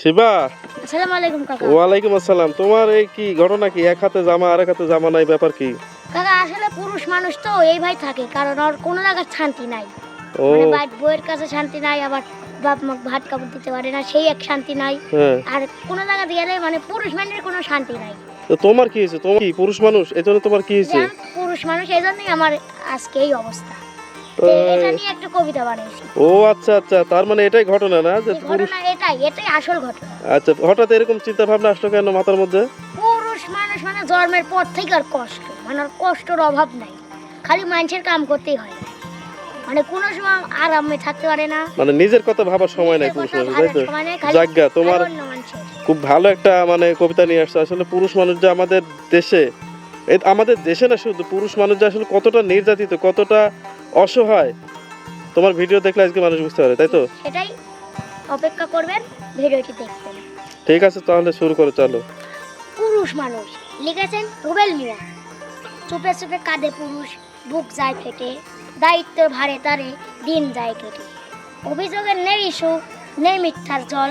শিবা আসসালামু আলাইকুম কাকা। ওয়ালাইকুম আসসালাম। তোমার এই কি ঘটনা কি? এক হাতে জামা আর এক হাতে জামা নাই ব্যাপার কি? কাকা আসলে পুরুষ মানুষ তো এই ভাই থাকে কারণ ওর কোনো জায়গায় শান্তি নাই। ও। মানে বউয়ের কাছে শান্তি নাই আবার বাপ মা ভাত কাপড় দিতে পারে না সেই এক শান্তি নাই। হ্যাঁ। আর কোনো জায়গায় গেলে মানে পুরুষ মানুষের কোনো শান্তি নাই। তো তোমার কি হয়েছে? তোমার কি পুরুষ মানুষ? এই জন্য তোমার কি হয়েছে? পুরুষ মানুষ এই জন্যই আমার আজকে এই অবস্থা। এটা নিয়ে একটা কবিতা বানিয়েছি। ও আচ্ছা আচ্ছা তার মানে এটাই ঘটনা না যে ঘটনা এটাই এটাই আসল ঘটনা। আচ্ছা হঠাৎ এরকম চিন্তা ভাবনা আসলো কেন মাথার মধ্যে? পুরুষ মানুষ মানে জন্মের পর থেকে আর কষ্ট মানে আর কষ্টর অভাব নাই। খালি মানুষের কাম করতেই হয়। মানে কোনো সময় আরামে থাকতে পারে না। মানে নিজের কথা ভাবার সময় নাই পুরুষ মানুষ তাই তো? তোমার। খুব ভালো একটা মানে কবিতা নিয়ে আসছে। আসলে পুরুষ মানুষ যে আমাদের দেশে আমাদের দেশে না শুধু পুরুষ মানুষ যে আসলে কতটা নির্যাতিত কতটা অসহায়। তোমার ভিডিও দেখলে আজকে মানুষ বুঝতে পারে তাই তো? সেটাই। অপেক্ষা করবেন ভিডিওটি দেখবেন। ঠিক আছে তাহলে শুরু করো চলো। পুরুষ মানুষ লিখেছেন রুবেল মিয়া। চুপে চুপে কাঁদে পুরুষ বুক যায় ফেটে দায়িত্ব ভারে তারে দিন যায় কেটে। অভিযোগের নেই ইস্যু নেই মিথ্যার জল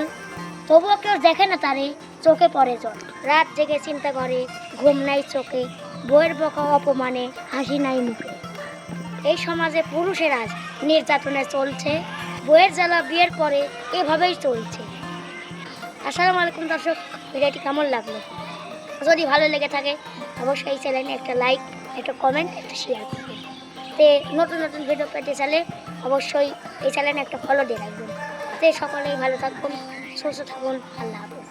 তবুও কেউ দেখে না তারে চোখে পড়ে জল। রাত জেগে চিন্তা করে ঘুম নাই চোখে বইয়ের বকা অপমানে হাসি নাই মুখে। এই সমাজে পুরুষের আজ নির্যাতনে চলছে, বইয়ের জ্বালা বিয়ের পরে এভাবেই চলছে। আসসালামু আলাইকুম দর্শক, ভিডিওটি কেমন লাগল? যদি ভালো লেগে থাকে, অবশ্যই এই চ্যানেলে একটা লাইক, একটা কমেন্ট, একটা শেয়ার করবেন। তে নতুন নতুন ভিডিও পেতে চাইলে অবশ্যই এই চ্যানেলে একটা ফলো দিয়ে রাখবেন। তে সকলেই ভালো থাকুন সুস্থ থাকুন, আল্লাহ হাফেজ।